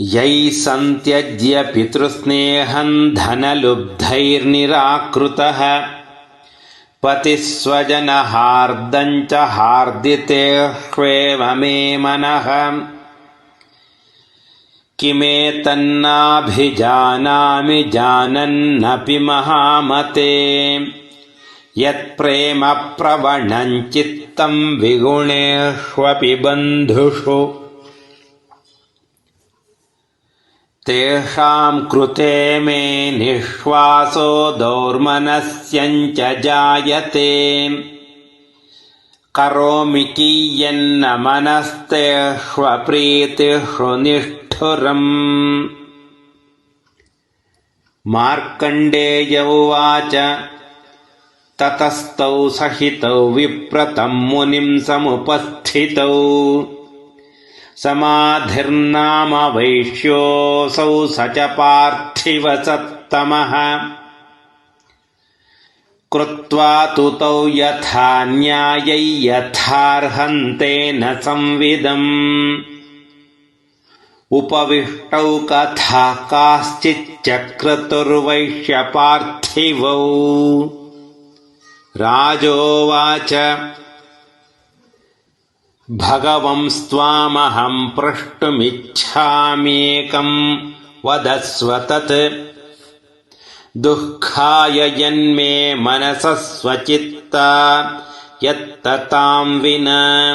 यैः सन्त्यज्य पितृस्नेहम् धनलुब्धैर्निराकृतः। पतिः स्वजनहार्दम् च हार्दिते ह्वेव मे मनः। किमेतन्नाभिजानामि जानन्नपि महामते। यत्प्रेमप्रवणम् चित्तम् विगुणेष्वपि बन्धुषु तेषाम् कृते मे निःश्वासो दौर्मनस्यम् च जायते। करोमि कियन्न मनस्तेष्वप्रीतिषु निष्ठुरम्। मार्कण्डेय उवाच ततस्तौ सहितौ विप्रतम् मुनिम् समुपस्थितौ समाधिर्नाम वैश्योऽसौ स च पार्थिवसत्तमः कृत्वा तु तौ यथा न्यायै यथार्हन्तेन संविदम्। उपविष्टौ कथा काश्चिच्चक्रतुर्वैश्यपार्थिवौ राजोवाच भगवंस्त्वामहम् प्रष्टुमिच्छाम्येकम् वदस्व तत्। दुःखाय यन्मे मनसः स्वचित्ता यत्तताम् विना।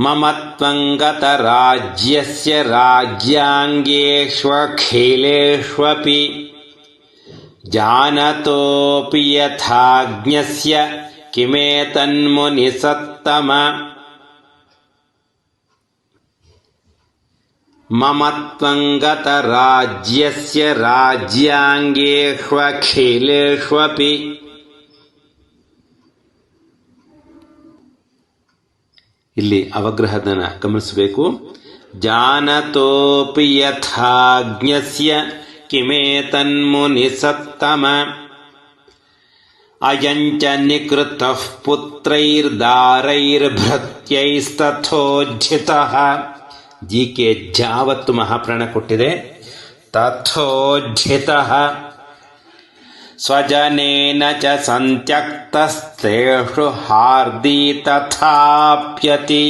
मम त्वम् गतराज्यस्य राज्याङ्गेष्वखिलेष्वपि। जानतोऽपि यथाज्ञस्य किमेतन्मुनिसत्तम मम त्वम् गतराज्यस्य राज्याङ्गेष्वखिलेष्वपि ಇಲ್ಲಿ ಅವಗ್ರಹದನ್ನ ಗಮನಿಸಬೇಕು ಜಾನತೋಪಿ ಯಥಾಜ್ಞಸ್ಯ ಕಿಮೇತನ್ಮುನಿಸತ್ತಮ ಅಯಂಚ ನಿಕೃತಃ ಪುತ್ರೈರ್ದಾರೈರ್ಭೃತ್ಯೈಸ್ತಥೋಜ್ಜಿತಃ ಜಿ ಕೆ ಜಾವತ್ತು ಮಹಾಪ್ರಾಣ ಕೊಟ್ಟಿದೆ ತಥೋಜ್ಜಿತಃ स्वजनेन च सन्त्यक्तस्तेषु हार्दी तथाप्यति